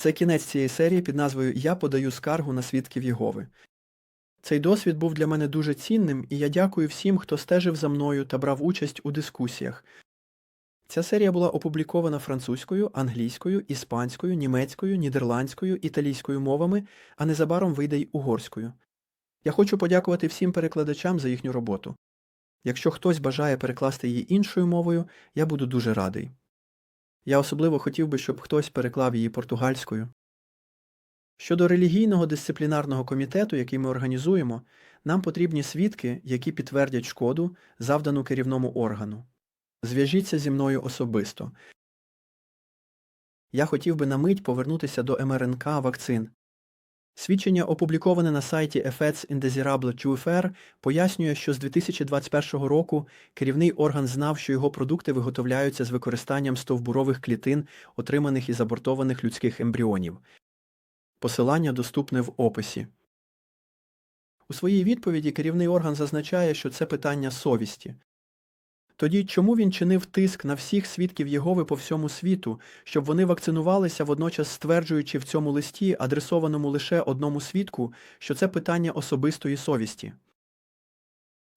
Це кінець цієї серії під назвою Я подаю скаргу на свідків Єгови. Цей досвід був для мене дуже цінним, і я дякую всім, хто стежив за мною та брав участь у дискусіях. Ця серія була опублікована французькою, англійською, іспанською, німецькою, нідерландською, італійською мовами, а незабаром вийде й угорською. Я хочу подякувати всім перекладачам за їхню роботу. Якщо хтось бажає перекласти її іншою мовою, я буду дуже радий. Я особливо хотів би, щоб хтось переклав її португальською. Щодо релігійного дисциплінарного комітету, який ми організуємо, нам потрібні свідки, які підтвердять шкоду, завдану керівному органу. Зв'яжіться зі мною особисто. Я хотів би на мить повернутися до МРНК вакцин. Свідчення, опубліковане на сайті EFETS Indesirable QFR, пояснює, що з 2021 року керівний орган знав, що його продукти виготовляються з використанням стовбурових клітин, отриманих із абортованих людських ембріонів. Посилання доступне в описі. У своїй відповіді керівний орган зазначає, що це питання совісті. Тоді чому він чинив тиск на всіх свідків Єгови по всьому світу, щоб вони вакцинувалися, водночас стверджуючи в цьому листі, адресованому лише одному свідку, що це питання особистої совісті?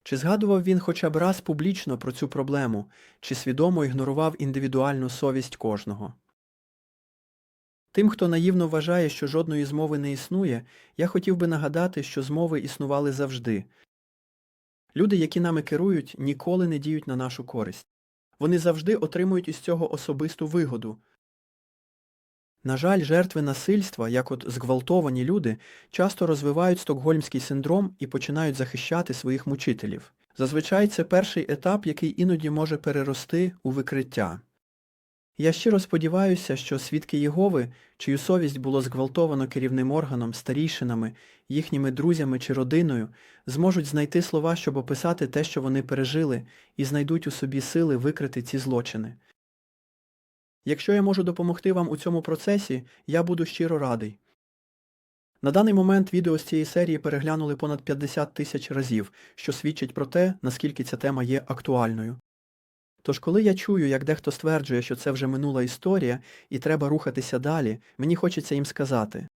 Чи згадував він хоча б раз публічно про цю проблему, чи свідомо ігнорував індивідуальну совість кожного? Тим, хто наївно вважає, що жодної змови не існує, я хотів би нагадати, що змови існували завжди. Люди, які нами керують, ніколи не діють на нашу користь. Вони завжди отримують із цього особисту вигоду. На жаль, жертви насильства, як от зґвалтовані люди, часто розвивають стокгольмський синдром і починають захищати своїх мучителів. Зазвичай це перший етап, який іноді може перерости у викриття. Я щиро сподіваюся, що свідки Єгови, чию совість було зґвалтовано керівним органом, старійшинами, їхніми друзями чи родиною, зможуть знайти слова, щоб описати те, що вони пережили, і знайдуть у собі сили викрити ці злочини. Якщо я можу допомогти вам у цьому процесі, я буду щиро радий. На даний момент відео з цієї серії переглянули понад 50 тисяч разів, що свідчить про те, наскільки ця тема є актуальною. Тож коли я чую, як дехто стверджує, що це вже минула історія і треба рухатися далі, мені хочеться їм сказати.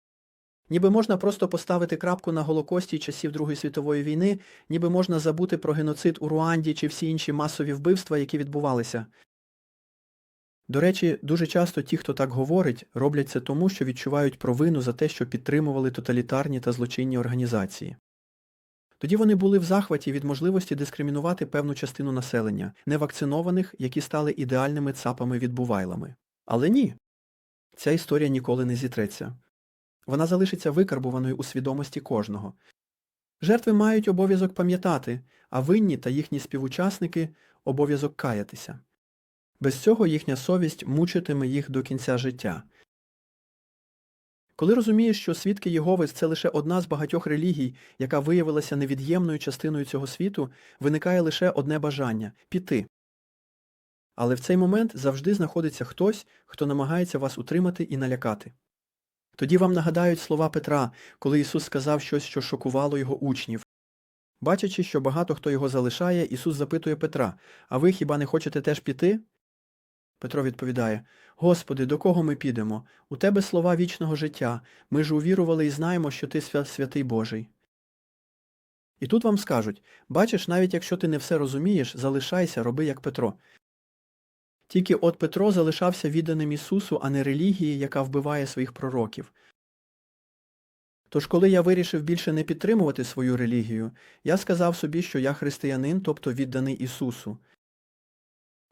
Ніби можна просто поставити крапку на Голокості часів Другої світової війни, ніби можна забути про геноцид у Руанді чи всі інші масові вбивства, які відбувалися. До речі, дуже часто ті, хто так говорить, роблять це тому, що відчувають провину за те, що підтримували тоталітарні та злочинні організації. Тоді вони були в захваті від можливості дискримінувати певну частину населення, невакцинованих, які стали ідеальними цапами-відбувайлами. Але ні. Ця історія ніколи не зітреться. Вона залишиться викарбуваною у свідомості кожного. Жертви мають обов'язок пам'ятати, а винні та їхні співучасники – обов'язок каятися. Без цього їхня совість мучитиме їх до кінця життя. Коли розумієш, що свідки Єгови – це лише одна з багатьох релігій, яка виявилася невід'ємною частиною цього світу, виникає лише одне бажання – піти. Але в цей момент завжди знаходиться хтось, хто намагається вас утримати і налякати. Тоді вам нагадають слова Петра, коли Ісус сказав щось, що шокувало його учнів. Бачачи, що багато хто його залишає, Ісус запитує Петра, а ви хіба не хочете теж піти? Петро відповідає, Господи, до кого ми підемо? У Тебе слова вічного життя. Ми ж увірували і знаємо, що Ти свя- святий Божий. І тут вам скажуть, бачиш, навіть якщо ти не все розумієш, залишайся, роби як Петро. Тільки от Петро залишався відданим Ісусу, а не релігії, яка вбиває своїх пророків. Тож, коли я вирішив більше не підтримувати свою релігію, я сказав собі, що я християнин, тобто відданий Ісусу.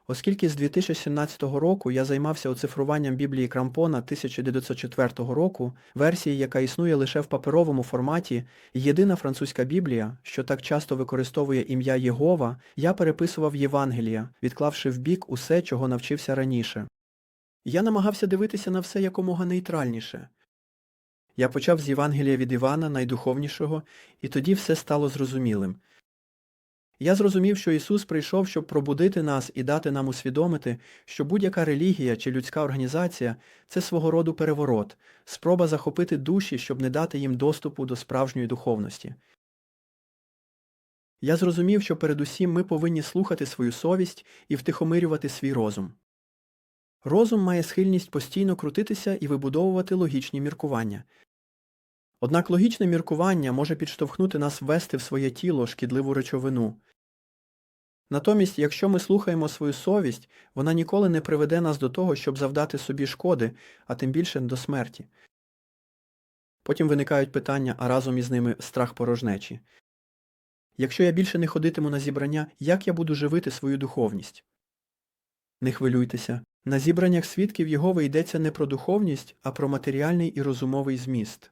Оскільки з 2017 року я займався оцифруванням Біблії Крампона 1904 року, версії, яка існує лише в паперовому форматі, єдина французька Біблія, що так часто використовує ім'я Єгова, я переписував Євангелія, відклавши вбік усе, чого навчився раніше. Я намагався дивитися на все якомога нейтральніше. Я почав з Євангелія від Івана, найдуховнішого, і тоді все стало зрозумілим. Я зрозумів, що Ісус прийшов, щоб пробудити нас і дати нам усвідомити, що будь-яка релігія чи людська організація – це свого роду переворот, спроба захопити душі, щоб не дати їм доступу до справжньої духовності. Я зрозумів, що передусім ми повинні слухати свою совість і втихомирювати свій розум. Розум має схильність постійно крутитися і вибудовувати логічні міркування. Однак логічне міркування може підштовхнути нас ввести в своє тіло шкідливу речовину. Натомість, якщо ми слухаємо свою совість, вона ніколи не приведе нас до того, щоб завдати собі шкоди, а тим більше до смерті. Потім виникають питання, а разом із ними страх порожнечі. Якщо я більше не ходитиму на зібрання, як я буду живити свою духовність? Не хвилюйтеся. На зібраннях свідків Єгови йдеться не про духовність, а про матеріальний і розумовий зміст.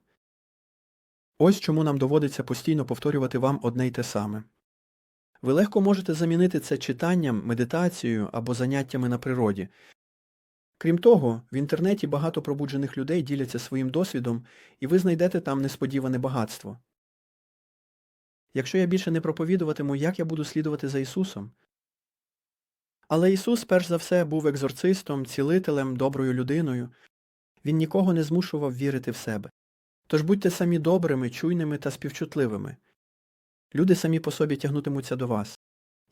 Ось чому нам доводиться постійно повторювати вам одне й те саме. Ви легко можете замінити це читанням, медитацією або заняттями на природі. Крім того, в інтернеті багато пробуджених людей діляться своїм досвідом, і ви знайдете там несподіване багатство. Якщо я більше не проповідуватиму, як я буду слідувати за Ісусом? Але Ісус, перш за все, був екзорцистом, цілителем, доброю людиною. Він нікого не змушував вірити в себе. Тож будьте самі добрими, чуйними та співчутливими. Люди самі по собі тягнутимуться до вас.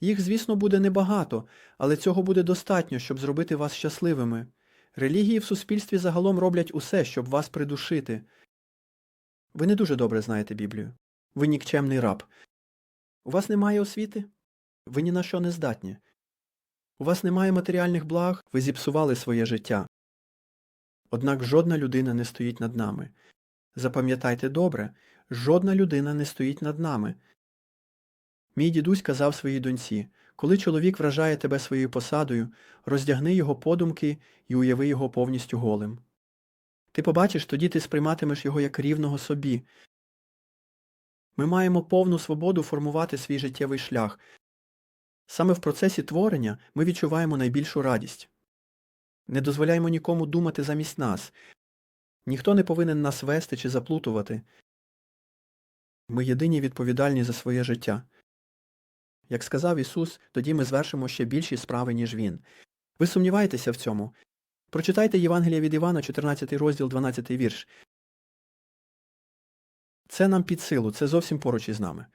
Їх, звісно, буде небагато, але цього буде достатньо, щоб зробити вас щасливими. Релігії в суспільстві загалом роблять усе, щоб вас придушити. Ви не дуже добре знаєте Біблію. Ви нікчемний раб. У вас немає освіти? Ви ні на що не здатні. У вас немає матеріальних благ, ви зіпсували своє життя. Однак жодна людина не стоїть над нами. Запам'ятайте добре, жодна людина не стоїть над нами. Мій дідусь казав своїй доньці, коли чоловік вражає тебе своєю посадою, роздягни його подумки і уяви його повністю голим. Ти побачиш, тоді ти сприйматимеш його як рівного собі. Ми маємо повну свободу формувати свій життєвий шлях. Саме в процесі творення ми відчуваємо найбільшу радість. Не дозволяємо нікому думати замість нас. Ніхто не повинен нас вести чи заплутувати. Ми єдині відповідальні за своє життя. Як сказав Ісус, тоді ми звершимо ще більші справи, ніж Він. Ви сумніваєтеся в цьому? Прочитайте Євангелія від Івана, 14 розділ, 12 вірш. Це нам під силу, це зовсім поруч із нами.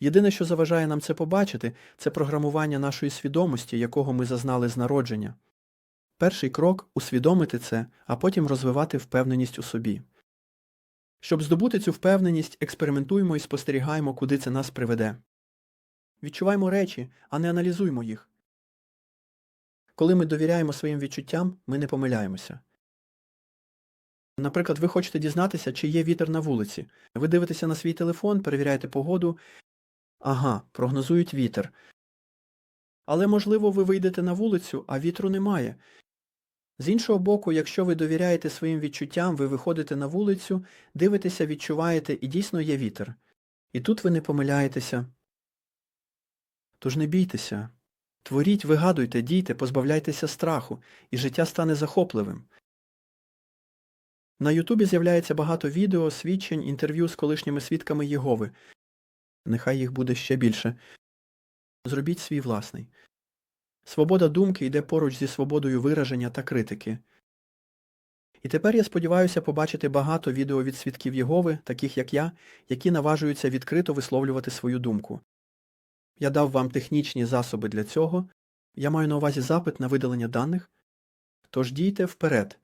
Єдине, що заважає нам це побачити, це програмування нашої свідомості, якого ми зазнали з народження. Перший крок усвідомити це, а потім розвивати впевненість у собі. Щоб здобути цю впевненість, експериментуємо і спостерігаємо, куди це нас приведе. Відчуваємо речі, а не аналізуймо їх. Коли ми довіряємо своїм відчуттям, ми не помиляємося. Наприклад, ви хочете дізнатися, чи є вітер на вулиці. Ви дивитеся на свій телефон, перевіряєте погоду. Ага, прогнозують вітер. Але, можливо, ви вийдете на вулицю, а вітру немає. З іншого боку, якщо ви довіряєте своїм відчуттям, ви виходите на вулицю, дивитеся, відчуваєте, і дійсно є вітер. І тут ви не помиляєтеся. Тож не бійтеся. Творіть, вигадуйте, дійте, позбавляйтеся страху, і життя стане захопливим. На Ютубі з'являється багато відео, свідчень, інтерв'ю з колишніми свідками Єгови. Нехай їх буде ще більше. Зробіть свій власний. Свобода думки йде поруч зі свободою вираження та критики. І тепер я сподіваюся побачити багато відео від свідків Єгови, таких як я, які наважуються відкрито висловлювати свою думку. Я дав вам технічні засоби для цього. Я маю на увазі запит на видалення даних. Тож дійте вперед.